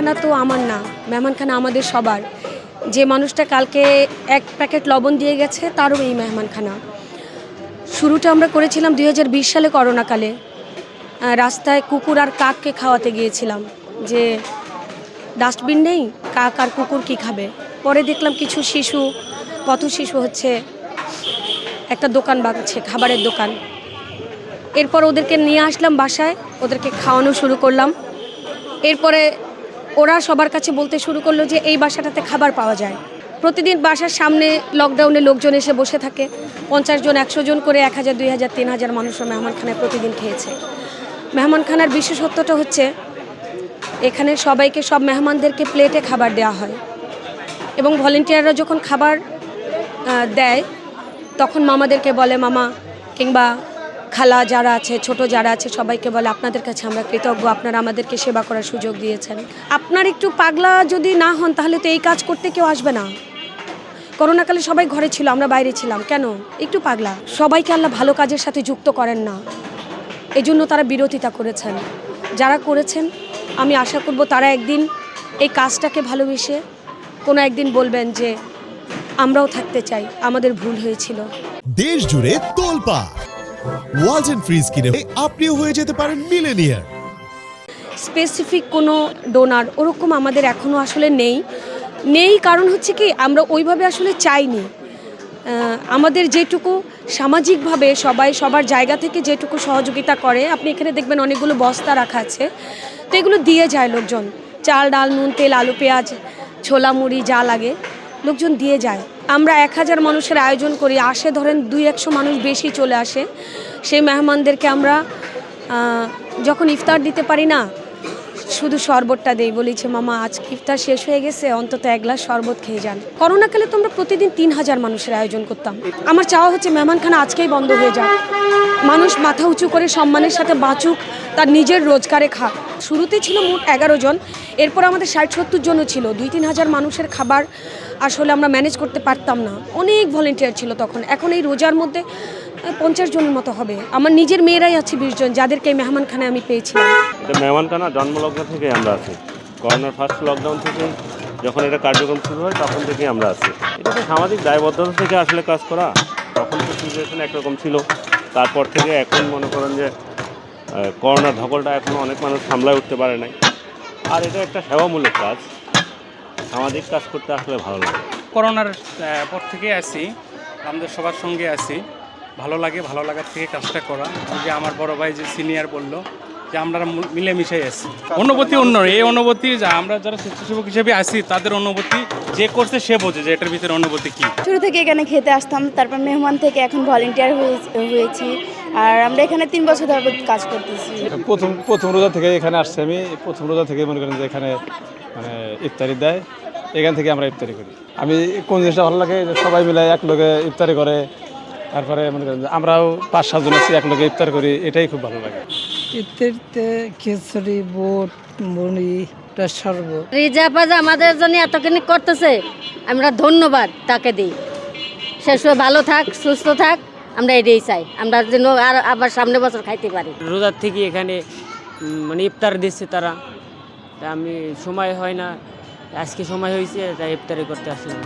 মেহমানখানা তো আমার না, মেহমানখানা আমাদের সবার। যে মানুষটা কালকে এক প্যাকেট লবণ দিয়ে গেছে, তারও এই মেহমানখানা। শুরুটা আমরা করেছিলাম দু হাজার বিশ সালে করোনাকালে। রাস্তায় কুকুর আর কাককে খাওয়াতে গিয়েছিলাম। যে ডাস্টবিন নেই, কাক আর কুকুর কি খাবে? পরে দেখলাম কিছু শিশু, পথ শিশু হচ্ছে একটা দোকান বাঁধছে, খাবারের দোকান। এরপর ওদেরকে নিয়ে আসলাম বাসায়, ওদেরকে খাওয়ানো শুরু করলাম। এরপরে ওরা সবার কাছে বলতে শুরু করল যে এই বাসাটাতে খাবার পাওয়া যায়। প্রতিদিন বাসার সামনে লকডাউনে লোকজন এসে বসে থাকে। পঞ্চাশ জন, একশো জন করে এক হাজার, দুই হাজার, তিন হাজার মানুষও মেহমানখানায় প্রতিদিন খেয়েছে। মেহমানখানার বিশেষত্বটা হচ্ছে, এখানে সবাইকে সব মেহমানদেরকে প্লেটে খাবার দেওয়া হয়। এবং ভলেন্টিয়াররা যখন খাবার দেয়, তখন মামাদেরকে বলে, মামা কিংবা খালা যারা আছে, ছোট যারা আছে, সবাইকে বলে আপনাদের কাছে আমরা কৃতজ্ঞ, আপনারা আমাদেরকে সেবা করার সুযোগ দিয়েছেন। আপনার একটু পাগলা যদি না হন, তাহলে তো এই কাজ করতে কেউ আসবে না। করোনাকালে সবাই ঘরে ছিল, আমরা বাইরে ছিলাম। কেন? একটু পাগলা। সবাইকে আল্লাহ ভালো কাজের সাথে যুক্ত করেন না। এই জন্য তারা বিরোধিতা করেছেন। যারা করেছেন, আমি আশা করব তারা একদিন এই কাজটাকে ভালোবেসে কোনো একদিন বলবেন যে, আমরাও থাকতে চাই, আমাদের ভুল হয়েছিল। দেশ জুড়ে তোলপা ওয়ালটন ফ্রিজ কিনে আপনিও হয়ে যেতে পারেন মিলেনিয়ার। স্পেসিফিক কোনো ডোনার ওরকম আমাদের এখনও আসলে নেই। নেই কারণ হচ্ছে কি, আমরা ওইভাবে আসলে চাইনি। আমাদের যেটুকু সামাজিকভাবে সবাই সবার জায়গা থেকে যেটুকু সহযোগিতা করে, আপনি এখানে দেখবেন অনেকগুলো বস্তা রাখা আছে। তো এগুলো দিয়ে যায় লোকজন। চাল, ডাল, নুন, তেল, আলু, পেঁয়াজ, ছোলা, মুড়ি যা লাগে, লোকজন দিয়ে যায়। আমরা এক হাজার মানুষের আয়োজন করি, আসে ধরেন দুই একশো মানুষ বেশি চলে আসে। সেই মেহমানদেরকে আমরা যখন ইফতার দিতে পারি না শুধু শরবতটা দেই, বলেছে, মামা, আজ ইফতার শেষ হয়ে গেছে, অন্তত এক গ্লাস শরবত খেয়ে যান। করোনাকালে তো আমরা প্রতিদিন তিন হাজার মানুষের আয়োজন করতাম। আমার চাওয়া হচ্ছে মেহমানখানা আজকেই বন্ধ হয়ে যাক। মানুষ মাথা উঁচু করে সম্মানের সাথে বাঁচুক, তার নিজের রোজগারে খাক। শুরুতে ছিল মোট এগারো জন, এরপর আমাদের ষাট সত্তর জনও ছিল। দুই তিন হাজার মানুষের খাবার আসলে আমরা ম্যানেজ করতে পারতাম না। অনেক ভলেন্টিয়ার ছিল তখন। এখন এই রোজার মধ্যে পঞ্চাশ জনের মতো হবে। আমার নিজের মেয়েরাই আছে বিশ জন, যাদেরকে মেহমানখানায় আমি পেয়েছিলাম। এটা মেহমানখানা, জন্মলগ্ন থেকে আমরা আছি। করোনার ফার্স্ট লকডাউন থেকে যখন এটা কার্যক্রম শুরু হয়, তখন থেকেই আমরা আছি। এটা তো সামাজিক দায়বদ্ধতা থেকে আসলে কাজ করা। তখন তো সিচুয়েশন একরকম ছিল। তারপর থেকে এখন মনে করেন যে করোনার ধকলটা এখন অনেক মানুষ সামলায় উঠতে পারে নাই। আর এটা একটা সেবামূলক কাজ। সামাজিক কাজ করতে আসলে ভালো লাগে। করোনার পর থেকে আসি আমাদের সবার সঙ্গে আছি। ভালো লাগে, ভালো লাগার থেকে কাজটা করা। যে আমার বড় ভাই যে সিনিয়র বলল যে আমরা মিলেমিশে আছি। অনুভূতি অন্য এই অনুভূতি যা আমরা যারা স্বেচ্ছাসেবক হিসেবে আছি তাদের অনুভূতি যে করছে সে বোঝে যে এটার ভিতরে অনুভূতি কি। শুরু থেকে এখানে খেতে আসতাম তারপর মেহমান থেকে এখন ভলেন্টিয়ার হয়েছি। আর আমরা এখানে তিন বছর ধরে কাজ করতেছি। প্রথম প্রথম রোজা থেকে এখানে আসছি আমি। প্রথম রোজা থেকে মনে করেন যে এখানে মানে ইফতারি দেয়। এখান থেকে আমরা ইফতারি করি। আমি কোন জিনিসটা ভালো লাগে? সবাই মিলে এক লোকে ইফতারি করে। তারপরে মনে করেন আমরাও পাঁচ সাতজন আছি এক লোকে ইফতার করি। এটাই খুব ভালো লাগে। ইত্যাদিতে খিচুড়ি বুট মুড়ি শরবত রিজার্ভ যে আমাদের জন্য এতখানি করতেছে আমরা ধন্যবাদ তাকে দিই। সে সব ভালো থাক সুস্থ থাক আমরা এটাই চাই। আমরা যেন আর আবার সামনে বছর খাইতে পারি। রোজার থেকে এখানে মানে ইফতার দিচ্ছে তারা। আমি সময় হয় না আজকে সময় হয়েছে তাই ইফতারি করতে আসলাম।